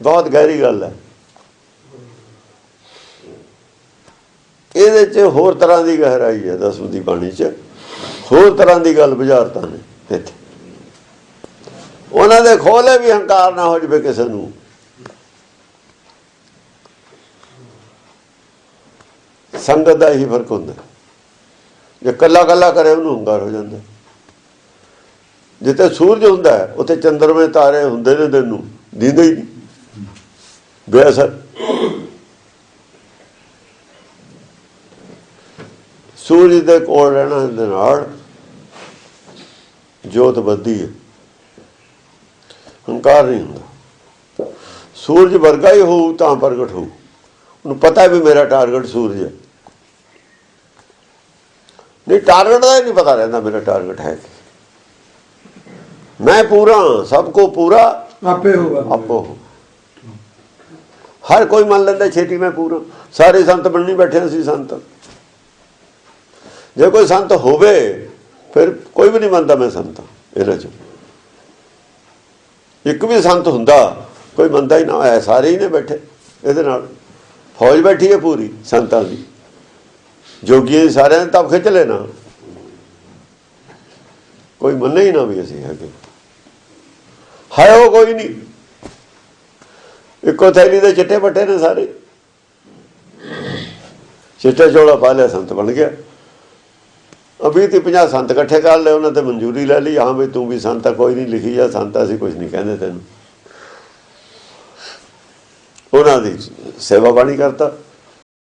ਬਹੁਤ ਗਹਿਰੀ ਗੱਲ ਹੈ। ਇਹਦੇ 'ਚ ਹੋਰ ਤਰ੍ਹਾਂ ਦੀ ਗਹਿਰਾਈ ਹੈ ਦਸਵੀਂ ਦੀ ਬਾਣੀ 'ਚ। ਹੋਰ ਤਰ੍ਹਾਂ ਦੀ ਗੱਲ ਬੁਝਾਰਤਾਂ ਨੇ ਇੱਥੇ। ਉਹਨਾਂ ਦੇ ਖੋਲੇ ਵੀ ਹੰਕਾਰ ਨਾ ਹੋ ਜਵੇ ਕਿਸੇ ਨੂੰ। ਸੰਗਤ ਦਾ ਹੀ ਫ਼ਰਕ ਹੁੰਦਾ। ਜੇ ਕੱਲਾ ਕੱਲਾ ਕਰੇ, ਉਹਨੂੰ ਹੰਕਾਰ ਹੋ ਜਾਂਦਾ। ਜਿੱਥੇ ਸੂਰਜ ਹੁੰਦਾ, ਉੱਥੇ ਚੰਦਰਮੇ ਤਾਰੇ ਹੁੰਦੇ ਨੇ ਦਿਨ ਨੂੰ ਦਿੰਦੇ ਹੀ ਨਹੀਂ। ਬੇਅਸਰ ਸੂਰਜ ਦੇ ਕੋਲ ਰਹਿਣਾ ਦੇ ਨਾਲ ਜੋਤ ਵੱਧਦੀ ਹੈ। ਹੰਕਾਰ ਨਹੀਂ ਹੁੰਦਾ। ਸੂਰਜ ਵਰਗਾ ਹੀ ਹੋਊ ਤਾਂ ਪ੍ਰਗਟ ਹੋਊ। ਉਹਨੂੰ ਪਤਾ ਵੀ ਮੇਰਾ ਟਾਰਗੇਟ ਸੂਰਜ ਹੈ। ਨਹੀਂ ਟਾਰਗੇਟ ਦਾ ਹੀ ਨਹੀਂ ਪਤਾ ਰਹਿੰਦਾ ਮੇਰਾ ਟਾਰਗੇਟ ਹੈ ਕੀ। ਮੈਂ ਪੂਰਾ ਹਾਂ, ਸਭ ਕੋ ਪੂਰਾ ਆਪੇ ਹੋਗਾ ਆਪੋ ਹੋ। ਹਰ ਕੋਈ ਮੰਨ ਲੈਂਦਾ ਛੇਤੀ ਮੈਂ ਪੂਰਾ। ਸਾਰੇ ਸੰਤ ਬਣਨੀ ਬੈਠੇ ਸੀ ਸੰਤ। ਜੇ ਕੋਈ ਸੰਤ ਹੋਵੇ, ਫਿਰ ਕੋਈ ਵੀ ਨਹੀਂ ਮੰਨਦਾ ਮੈਂ ਸੰਤ ਹਾਂ ਇਹਨਾਂ ਚ। ਇੱਕ ਵੀ ਸੰਤ ਹੁੰਦਾ, ਕੋਈ ਮੰਨਦਾ ਹੀ ਨਾ ਹੈ ਸਾਰੇ ਹੀ ਨੇ ਬੈਠੇ ਇਹਦੇ ਨਾਲ। ਫੌਜ ਬੈਠੀ ਹੈ ਪੂਰੀ ਸੰਤਾਂ ਦੀ। ਜੋਗੀਆਂ ਦੀ ਸਾਰਿਆਂ ਨੇ ਤਬ ਖਿੱਚ ਲੈਣਾ। ਕੋਈ ਮੰਨੇ ਹੀ ਨਾ ਵੀ ਅਸੀਂ ਹੈਗੇ। ਹੈ ਉਹ ਕੋਈ ਨਹੀਂ। ਇੱਕੋ ਥੈਲੀ ਦੇ ਚਿੱਟੇ ਪੱਟੇ ਨੇ ਸਾਰੇ। ਚਿੱਟਾ ਚੋਲਾ ਪਾ ਲਿਆ, ਸੰਤ ਬਣ ਗਿਆ। ਅਭੀ ਤੇ 50 ਸੰਤ ਇਕੱਠੇ ਕਰ ਲਏ, ਉਹਨਾਂ ਤੇ ਮਨਜ਼ੂਰੀ ਲੈ ਲਈ। ਹਾਂ ਵੀ ਤੂੰ ਵੀ ਸੰਤ ਕੋਈ ਨਹੀਂ ਲਿਖੀ ਜਾ ਸੰਤ ਅਸੀਂ ਕੁਝ ਨਹੀਂ ਕਹਿੰਦੇ ਤੈਨੂੰ। ਉਹਨਾਂ ਦੀ ਸੇਵਾ ਬਾਣੀ ਕਰਤਾ।